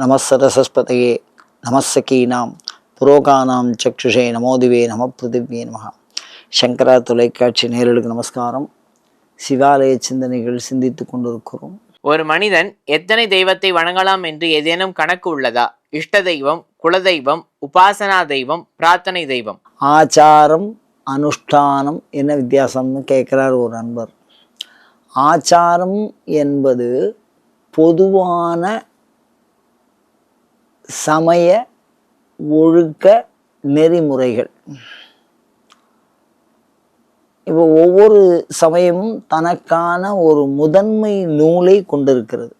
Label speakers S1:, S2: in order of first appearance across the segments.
S1: நமசரசஸ்பதையே நமசகீனாம் புரோகானாம் சக்ஷுஷே நமோதிவே நம பிருதிவே நம. சங்கரா தொலைக்காட்சி நேரலுக்கு நமஸ்காரம். சிவாலய சிந்தனைகள் சிந்தித்து கொண்டிருக்கிறோம்.
S2: ஒரு மனிதன் எத்தனை தெய்வத்தை வணங்கலாம் என்று ஏதேனும் கணக்கு உள்ளதா? இஷ்ட தெய்வம் குலதெய்வம் உபாசனா தெய்வம் பிரார்த்தனை தெய்வம்?
S1: ஆச்சாரம் அனுஷ்டானம் என்ன வித்தியாசம்னு கேட்குறார் ஒரு நண்பர். ஆச்சாரம் என்பது பொதுவான சமய ஒழுக்க நெறிமுறைகள். இப்போ ஒவ்வொரு சமயமும் தனக்கான ஒரு முதன்மை நூலை கொண்டிருக்கிறது.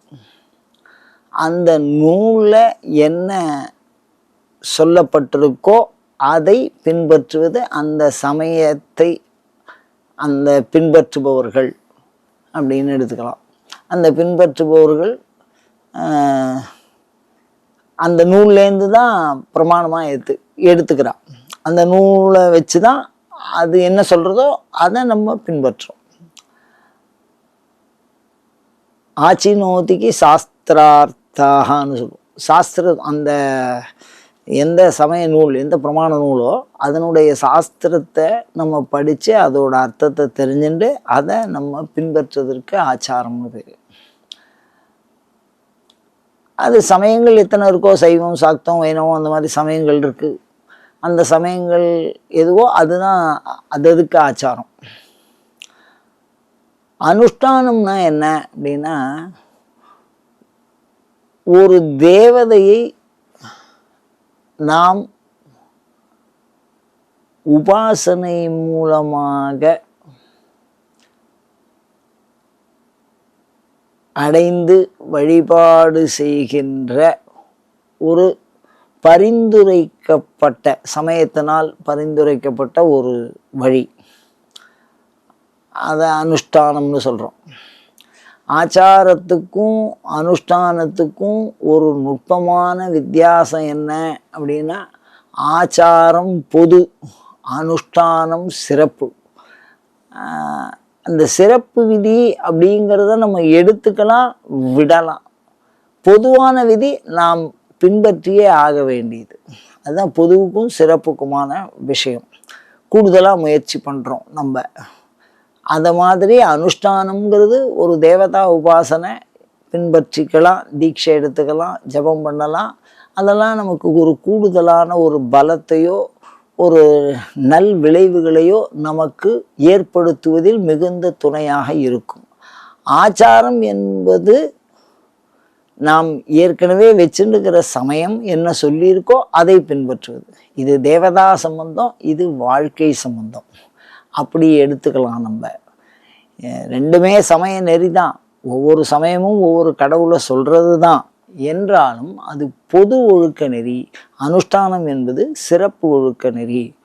S1: அந்த நூலில் என்ன சொல்லப்பட்டிருக்கோ அதை பின்பற்றுவது அந்த சமயத்தை அந்த பின்பற்றுபவர்கள் அப்படின்னு எடுத்துக்கலாம். அந்த பின்பற்றுபவர்கள் அந்த நூல்லேருந்து தான் பிரமாணமாக எடுத்து எடுத்துக்கிறான் அந்த நூலை வச்சு தான் அது என்ன சொல்கிறதோ அதை நம்ம பின்பற்றுறோம் ஆச்சினோதிக்கு சாஸ்திரார்த்தாகனு சொல்லுவோம். சாஸ்திர அந்த எந்த சமய நூல் எந்த பிரமாண நூலோ அதனுடைய சாஸ்திரத்தை நம்ம படித்து அதோட அர்த்தத்தை தெரிஞ்சுட்டு அதை நம்ம பின்பற்றுவதற்கு ஆச்சாரம்னு பேர். அது சமயங்கள் எத்தனை இருக்கோ சைவம் சாக்தம் வைணவம் அந்த மாதிரி சமயங்கள் இருக்குது அந்த சமயங்கள் எதுவோ அதுதான் அது அதுக்கு ஆச்சாரம். அனுஷ்டானம்னா என்ன அப்படின்னா ஒரு தேவதையை நாம் உபாசனை மூலமாக அடைந்து வழிபாடு செய்கின்ற ஒரு பரிந்துரைக்கப்பட்ட சமயத்தினால் பரிந்துரைக்கப்பட்ட ஒரு வழி. அதை அனுஷ்டானம்னு சொல்கிறோம் ஆச்சாரத்துக்கும் அனுஷ்டானத்துக்கும் ஒரு நுட்பமான வித்தியாசம் என்ன அப்படின்னா ஆச்சாரம் பொது அனுஷ்டானம் சிறப்பு. அந்த சிறப்பு விதி அப்படிங்கிறத நம்ம எடுத்துக்கலாம் விடலாம். பொதுவான விதி நாம் பின்பற்றியே ஆக வேண்டியது. அதுதான் பொதுவுக்கும் சிறப்புக்குமான விஷயம். கூடுதலாக முயற்சி பண்ணுறோம் நம்ம. அந்த மாதிரி அனுஷ்டானம்ங்கிறது ஒரு தேவதா உபாசனை. பின்பற்றிக்கலாம் தீட்சை எடுத்துக்கலாம் ஜெபம் பண்ணலாம். அதெல்லாம் நமக்கு ஒரு கூடுதலான ஒரு பலத்தையோ ஒரு நல் விளைவுகளையோ நமக்கு ஏற்படுத்துவதில் மிகுந்த துணையாக இருக்கும். ஆச்சாரம் என்பது நாம் ஏற்கனவே வச்சுருக்கிற சமயம் என்ன சொல்லியிருக்கோ அதை பின்பற்றுவது. இது தேவதா சம்பந்தம் இது வாழ்க்கை சம்பந்தம். அப்படி எடுத்துக்கலாம் நம்ம. ரெண்டுமே சமய நெறி தான் ஒவ்வொரு சமயமும் ஒவ்வொரு கடவுளை சொல்கிறது தான் என்றாலும் அது பொது ஒழுக்க நெறி அனுஷ்டானம் என்பது சிறப்பு ஒழுக்க நெறி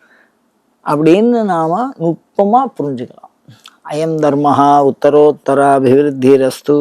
S1: அப்படின்னு நாம் நுட்பமாக புரிஞ்சுக்கலாம். அயம் தர்மஹா உத்தரோத்தர அபிவிருத்திரஸ்து